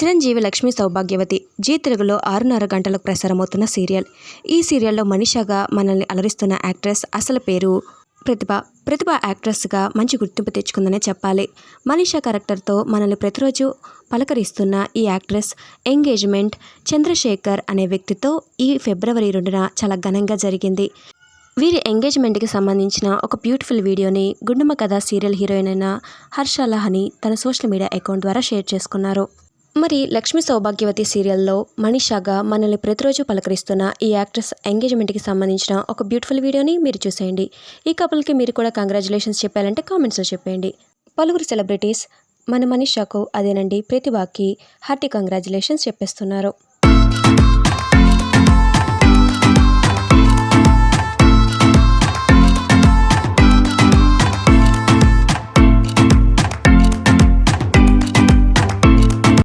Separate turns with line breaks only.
చిరంజీవి లక్ష్మీ సౌభాగ్యవతి. G తెలుగులో ఆరున్నర గంటలకు ప్రసారమవుతున్న సీరియల్. ఈ సీరియల్లో మనిషగా మనల్ని అలరిస్తున్న యాక్ట్రెస్ అసలు పేరు ప్రతిభ. ప్రతిభ యాక్ట్రెస్గా మంచి గుర్తింపు తెచ్చుకుందనే చెప్పాలి. మనీషా క్యారెక్టర్తో మనల్ని ప్రతిరోజు పలకరిస్తున్న ఈ యాక్ట్రెస్ ఎంగేజ్మెంట్ చంద్రశేఖర్ అనే వ్యక్తితో ఈ ఫిబ్రవరి రెండున చాలా ఘనంగా జరిగింది. వీరి ఎంగేజ్మెంట్కి సంబంధించిన ఒక బ్యూటిఫుల్ వీడియోని గుండుమ కథ సీరియల్ హీరోయిన్ అయిన హర్ష లహని తన సోషల్ మీడియా అకౌంట్ ద్వారా షేర్ చేసుకున్నారు. మరి లక్ష్మీ సౌభాగ్యవతి సీరియల్లో మనీషాగా మనల్ని ప్రతిరోజు పలకరిస్తున్న ఈ యాక్ట్రెస్ ఎంగేజ్మెంట్కి సంబంధించిన ఒక బ్యూటిఫుల్ వీడియోని మీరు చూసేయండి. ఈ కపుల్కి మీరు కూడా కంగ్రాచులేషన్స్ చెప్పాలంటే కామెంట్స్లో చెప్పండి పలువురు సెలబ్రిటీస్ మన మనీషాకు అదేనండి ప్రతిభాకి హార్టీ కంగ్రాచులేషన్స్ చెప్పేస్తున్నారు.